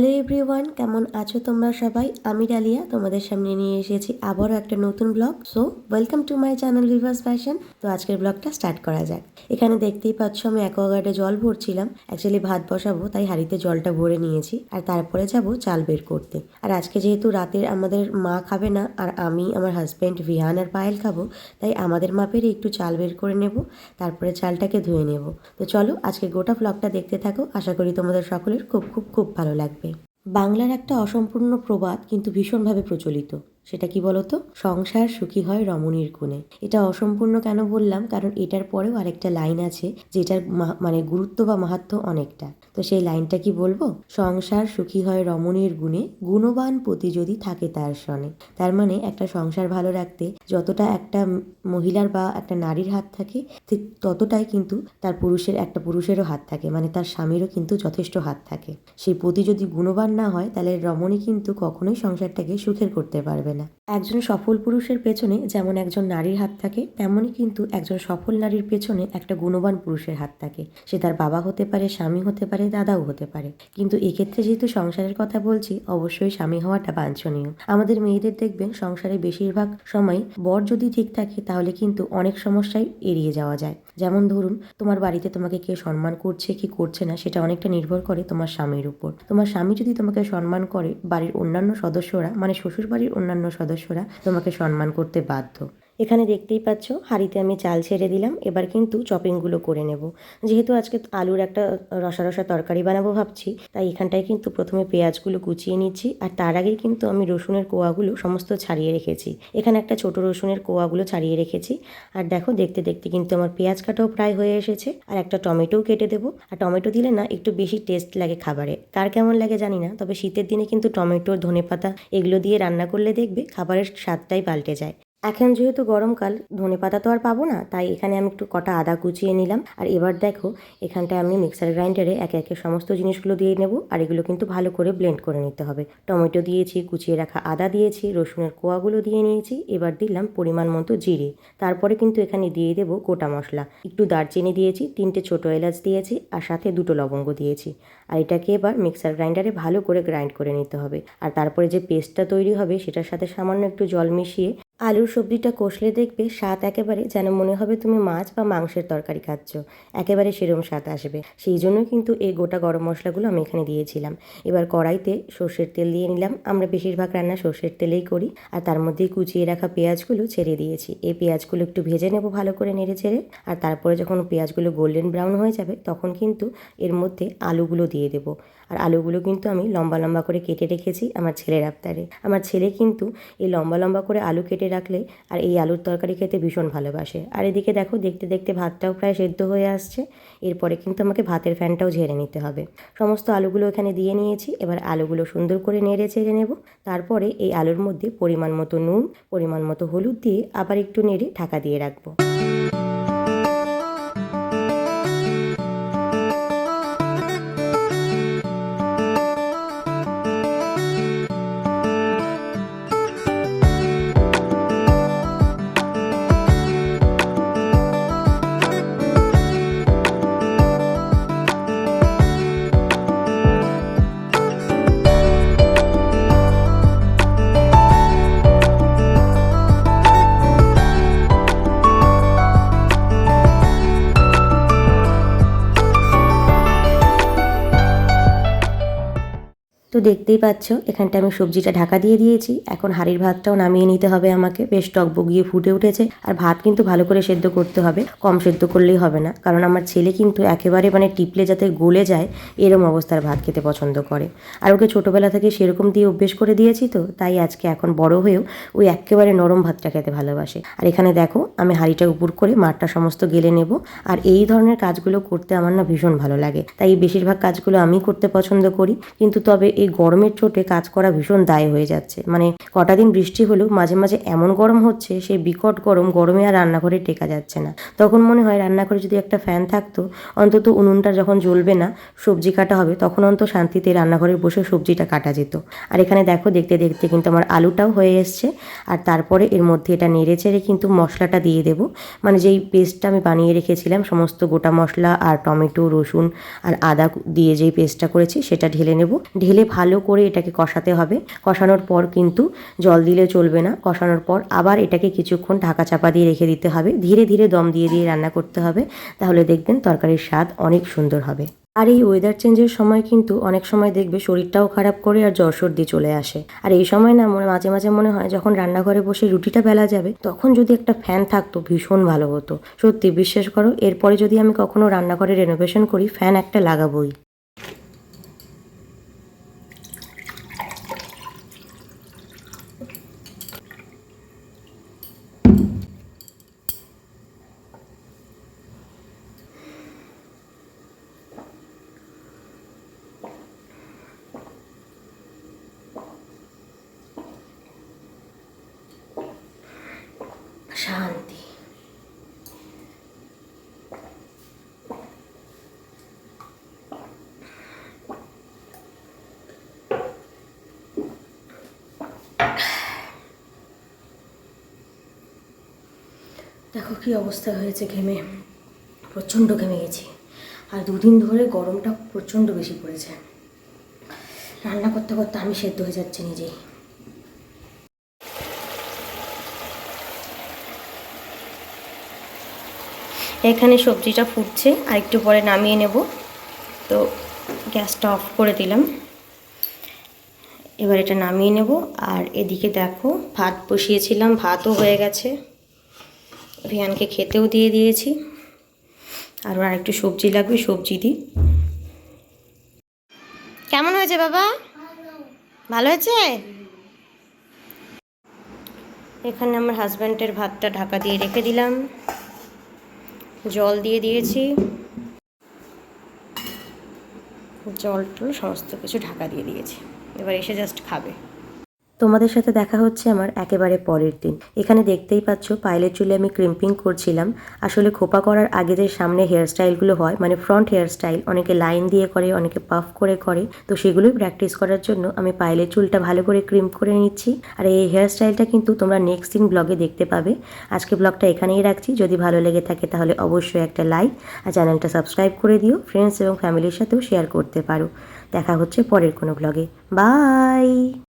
Hello everyone, কেমন আছো তোমরা সবাই? আমি ডালিয়া, তোমাদের সামনে নিয়ে এসেছি আবারও একটা নতুন blog. So welcome to my channel reverse fashion তো আজকের ব্লগটা স্টার্ট করা যাক। এখানে দেখতেই পাচ্ছ, আমি অ্যাকোয়াগার্ডে জল ভরছিলাম। অ্যাকচুয়ালি ভাত বসাবো, তাই হাঁড়িতে জলটা ভরে নিয়েছি। আর তারপরে যাব চাল বের করতে। আর আজকে যেহেতু রাতের আমাদের মা খাবে না, আর আমি আমার হাজব্যান্ড ভিহান আর পায়েল খাব, তাই আমাদের মাপেরই একটু চাল বের করে নেব। তারপরে চালটাকে ধুয়ে নেব। তো চলো আজকে গোটা ব্লগটা দেখতে থাকো। আশা করি তোমাদের সকলের খুব খুব খুব ভালো লাগবে। বাংলার একটা অসম্পূর্ণ প্রবাদ কিন্তু ভীষণভাবে প্রচলিত। সেটা কি বলতো? সংসার সুখী হয় রমণীর কোণে। এটা অসম্পূর্ণ কেন বললাম? কারণ এটার পরেও আরেকটা লাইন আছে, যেটার মানে গুরুত্ব বা মাহাত্ম অনেকটা। তো সেই লাইনটা কি বলব? সংসার সুখী হয় রমণীর গুণে, গুণবান পতি যদি থাকে তার সনে। তার মানে একটা সংসার ভালো রাখতে যতটা একটা মহিলার বা একটা নারীর হাত থাকে, ঠিক ততটাই কিন্তু তার পুরুষের, একটা পুরুষেরও হাত থাকে। মানে তার স্বামীরও কিন্তু যথেষ্ট হাত থাকে। সেই প্রতি যদি গুণবান না হয়, তাহলে রমণী কিন্তু কখনোই সংসারটাকে সুখের করতে পারবে না। একজন সফল পুরুষের পেছনে যেমন একজন নারীর হাত থাকে, তেমনই কিন্তু একজন সফল নারীর পেছনে একটা গুণবান পুরুষের হাত থাকে। সে তার বাবা হতে পারে, স্বামী হতে পারে, দাদাও হতে পারে। কিন্তু এক্ষেত্রে যেহেতু সংসারের কথা বলছি, অবশ্যই স্বামী হওয়াটা বাঞ্ছনীয়। আমাদের মেয়েদের দেখবেন, সংসারে বেশিরভাগ সময় বর যদি ঠিক থাকে, তাহলে কিন্তু অনেক সমস্যায় এড়িয়ে যাওয়া যায়। যেমন ধরুন, তোমার বাড়িতে তোমাকে কে সম্মান করছে, কি করছে না, সেটা অনেকটা নির্ভর করে তোমার স্বামীর উপর। তোমার স্বামী যদি তোমাকে সম্মান করে, বাড়ির অন্যান্য সদস্যরা মানে শ্বশুর বাড়ির অন্যান্য সদস্যরা তোমাকে সম্মান করতে বাধ্য। এখানে দেখতেই পাচ্ছ, হাঁড়িতে আমি চাল ছেড়ে দিলাম। এবার কিন্তু চপিংগুলো করে নেব। যেহেতু আজকে আলুর একটা রসা রসা তরকারি বানাবো ভাবছি, তাই এখানটায় কিন্তু প্রথমে পেঁয়াজগুলো কুচিয়ে নিচ্ছি, আর তার আগেই কিন্তু আমি রসুনের কোয়াগুলো সমস্ত ছাড়িয়ে রেখেছি। এখানে একটা ছোট রসুনের কোয়াগুলো ছাড়িয়ে রেখেছি। আর দেখো, দেখতে দেখতে কিন্তু আমার পেঁয়াজ কাটাও প্রায় হয়ে এসেছে, আর একটা টমেটোও কেটে দেবো। আর টমেটো দিলে না, একটু বেশি টেস্ট লাগে খাবারে। কার কেমন লাগে জানি না, তবে শীতের দিনে কিন্তু টমেটো ধনেপাতা, এগুলো দিয়ে রান্না করলে দেখবে খাবারের স্বাদটাই পাল্টে যায়। এখন যেহেতু গরমকাল, ধনে পাতা তো আর পাবো না, তাই এখানে আমি একটু কটা আদা কুচিয়ে নিলাম। আর এবার দেখো, এখানটায় আমি মিক্সার গ্রাইন্ডারে একে একে সমস্ত জিনিসগুলো দিয়ে নেব, আর এগুলো কিন্তু ভালো করে ব্লেন্ড করে নিতে হবে। টমেটো দিয়েছি, কুচিয়ে রাখা আদা দিয়েছি, রসুনের কোয়াগুলো দিয়ে নিয়েছি, এবার দিলাম পরিমাণ মতো জিরে। তারপরে কিন্তু এখানে দিয়ে দেবো গোটা মশলা। একটু দারচিনি দিয়েছি, তিনটে ছোটো এলাচ দিয়েছি, আর সাথে দুটো লবঙ্গ দিয়েছি। আর এটাকে এবার মিক্সার গ্রাইন্ডারে ভালো করে গ্রাইন্ড করে নিতে হবে। আর তারপরে যে পেস্টটা তৈরি হবে, সেটার সাথে সামান্য একটু জল মিশিয়ে আলুর সবজিটা কষলে দেখবে স্বাদ একেবারে যেন মনে হবে তুমি মাছ বা মাংসের তরকারি খাচ্ছ। একেবারে সেরম স্বাদ আসবে। সেই জন্য কিন্তু এই গোটা গরম মশলাগুলো আমি এখানে দিয়েছিলাম। এবার কড়াইতে সর্ষের তেল দিয়ে নিলাম। আমরা বেশিরভাগ রান্না সর্ষের তেলেই করি। আর তার মধ্যেই কুচিয়ে রাখা পেঁয়াজগুলো ছেড়ে দিয়েছি। এই পেঁয়াজগুলো একটু ভেজে নেব ভালো করে নেড়ে ছেড়ে আর তারপরে যখন পেঁয়াজগুলো গোল্ডেন ব্রাউন হয়ে যাবে, তখন কিন্তু এর মধ্যে আলুগুলো দিয়ে দেবো। আর আলুগুলো কিন্তু আমি লম্বা লম্বা করে কেটে রেখেছি আমার ছেলের আবদারে। আমার ছেলে কিন্তু এই লম্বা লম্বা করে আলু কেটে রাখলে আর এই আলুর তরকারি খেতে ভীষণ ভালোবাসে। আর এদিকে দেখো, দেখতে দেখতে ভাতটাও প্রায় সেদ্ধ হয়ে আসছে। এরপরে কিন্তু আমাকে ভাতের ফ্যানটাও ঝেড়ে নিতে হবে। সমস্ত আলুগুলো এখানে দিয়ে নিয়েছি। এবার আলুগুলো সুন্দর করে নেড়ে ছেড়ে নেব। তারপরে এই আলুর মধ্যে পরিমাণ মতো নুন, পরিমাণ মতো হলুদ দিয়ে আবার একটু নেড়ে ঢাকা দিয়ে রাখব। দেখতেই পাচ্ছ এখানটা আমি সবজিটা ঢাকা দিয়ে দিয়েছি। এখন হাঁড়ির ভাতটাও নামিয়ে নিতে হবে আমাকে। বেশ টকবগিয়ে ফুটে উঠেছে। আর ভাত কিন্তু ভালো করে সেদ্ধ করতে হবে। কম সেদ্ধ করলেই হবে না। কারণ আমার ছেলে কিন্তু একেবারে মানে টিপলে যাতে গলে যায়, এরম অবস্থার ভাত খেতে পছন্দ করে। আর ওকে ছোটোবেলা থেকে সেরকম দিয়ে অভ্যেস করে দিয়েছি তো, তাই আজকে এখন বড় হয়েও ওই একেবারে নরম ভাতটা খেতে ভালোবাসে। আর এখানে দেখো, আমি হাঁড়িটা উপর করে মাঠটা সমস্ত গেলে নেব। আর এই ধরনের কাজগুলো করতে আমার না ভীষণ ভালো লাগে। তাই বেশিরভাগ কাজগুলো আমি করতে পছন্দ করি। কিন্তু তবে এই গরমের চোটে কাজ করা ভীষণ দায় হয়ে যাচ্ছে। মানে কটা দিন বৃষ্টি হলেও মাঝে মাঝে এমন গরম হচ্ছে, সেই বিকট গরম গরমে আর রান্নাঘরে টেকা যাচ্ছে না। তখন মনে হয় রান্নাঘরে যদি একটা ফ্যান থাকতো, অন্তত উনুনটা যখন জ্বলবে না, সবজি কাটা হবে, তখন অন্ত শান্তিতে রান্নাঘরে বসে সবজিটা কাটা যেত। আর এখানে দেখো, দেখতে দেখতে কিন্তু আমার আলুটাও হয়ে এসছে। আর তারপরে এর মধ্যে এটা নেড়ে চেড়ে কিন্তু মশলাটা দিয়ে দেবো। মানে যেই পেস্টটা আমি বানিয়ে রেখেছিলাম, সমস্ত গোটা মশলা আর টমেটো, রসুন আর আদা দিয়ে যেই পেস্টটা করেছি, সেটা ঢেলে নেব। ঢেলে ভালো করে এটাকে কষাতে হবে। কষানোর পর কিন্তু জল দিলে চলবে না। কষানোর পর আবার এটাকে কিছুক্ষণ ঢাকা চাপা দিয়ে রেখে দিতে হবে। ধীরে ধীরে দম দিয়ে দিয়ে রান্না করতে হবে। তাহলে দেখবেন তরকারির স্বাদ অনেক সুন্দর হবে। আর এই ওয়েদার চেঞ্জের সময় কিন্তু অনেক সময় দেখবে শরীরটাও খারাপ করে আর জ্বর সর্দি চলে আসে। আর এই সময় না মনে মাঝে মাঝে মনে হয় যখন রান্নাঘরে বসে রুটিটা বেলা যাবে, তখন যদি একটা ফ্যান থাকতো, ভীষণ ভালো হতো। সত্যি বিশ্বাস করো, এরপরে যদি আমি কখনো রান্নাঘরে রেনোভেশন করি ফ্যান একটা লাগাবোই। শান্তি। দেখো কি অবস্থা হয়েছে ঘেমে। প্রচণ্ড ঘেমে গেছি। আর দুদিন ধরে গরমটা প্রচণ্ড বেশি পড়েছে। রান্না করতে করতে আমি সেদ্ধ হয়ে যাচ্ছি নিজেই। এখানে সবজিটা ফুটছে, আর একটু পরে নামিয়ে নেব। তো গ্যাসটা অফ করে দিলাম। এবার এটা নামিয়ে নেব, আর এদিকে দেখো ভাত বসিয়েছিলাম, ভাতও হয়ে গেছে। ভিয়ানকে খেতেও দিয়ে দিয়েছি। আর আর একটু সবজি লাগবে, সবজি দিই। কেমন হয়েছে বাবা? ভালো হয়েছে? এখানে আমার হাজব্যান্ডের ভাতটা ঢাকা দিয়ে রেখে দিলাম। জল দিয়ে দিয়েছি। জল টল সমস্ত কিছু ঢাকা দিয়ে দিয়েছি। এবার এসে জাস্ট খাবে। তোমাদের সাথে দেখা হচ্ছে আমার একেবারে পরের দিন। এখানে দেখতেই পাচ্ছ পাইলের চুলে আমি ক্রিম্পিং করছিলাম। আসলে খোপা করার আগে যে সামনে হেয়ার স্টাইলগুলো হয় মানে ফ্রন্ট হেয়ার স্টাইল অনেকে লাইন দিয়ে করে, অনেকে পাফ করে করে, তো সেগুলোই প্র্যাকটিস করার জন্য আমি পাইলের চুলটা ভালো করে ক্রিম্প করে নিচ্ছি। আর এই হেয়ার স্টাইলটা কিন্তু তোমরা নেক্সট দিন ব্লগে দেখতে পাবে। আজকে ব্লগটা এখানেই রাখছি। যদি ভালো লেগে থাকে তাহলে অবশ্যই একটা লাইক আর চ্যানেলটা সাবস্ক্রাইব করে দিও। ফ্রেন্ডস এবং ফ্যামিলির সাথেও শেয়ার করতে পারো। দেখা হচ্ছে পরের কোনো ব্লগে বাই